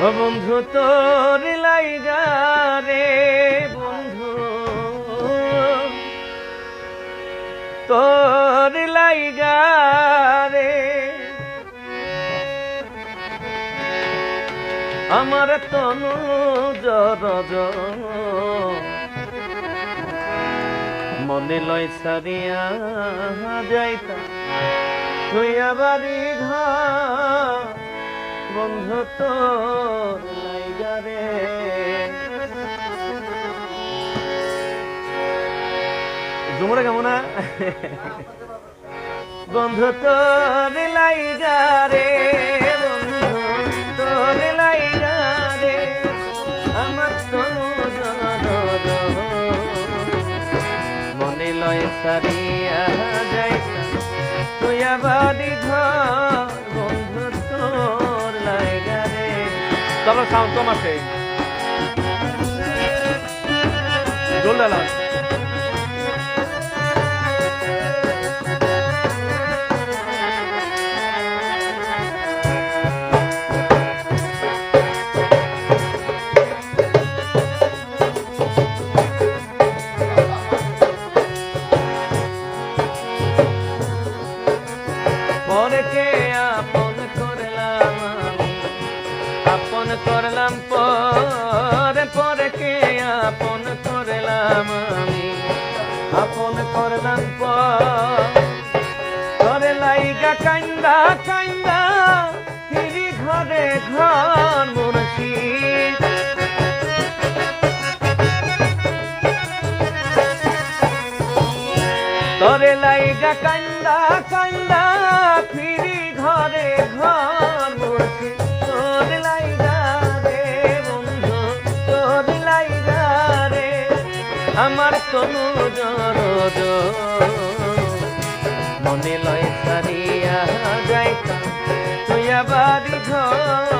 বন্ধু, তোর লাইগা রে, বন্ধু। তোর লাইগা রে। আমার তনু জর মনে লয় সারিয়া যাইতা। তুই আবারই ঘর বন্ধু তোর লাইগা রে জুমরা কেমন বন্ধু তোর লাইগা রে বন্ধু তোর লাইগা রে আমার মনে লয় সারিয়া যাইতা তুই আবাদি ঘর সাউন্ড কম আছে। জোর করলাম, পরে পরকে আপন করলাম আমি? আপন করলাম পরে। লাইগা কান্দা কান্দা, ফিরি ঘরে ঘর মুর্শিদ তরে লাইগা কান্দা কান্দা আমার তনু জর মনে লয় সারিয়া যাইতা তুই আবাদি ঘর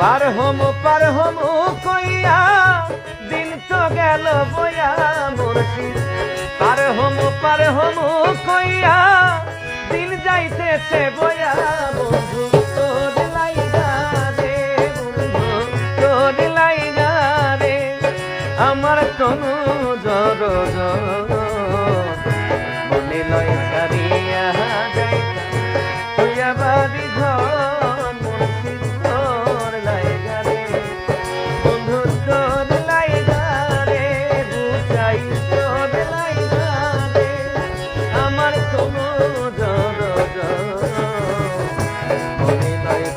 পার হম পার হম কইয়া, দিন তো গেল বইয়া মুর্শিদ পার হম পার হম কইয়া, দিন যাইতেছে বইয়া বন্ধু। আমার তনু জর মনে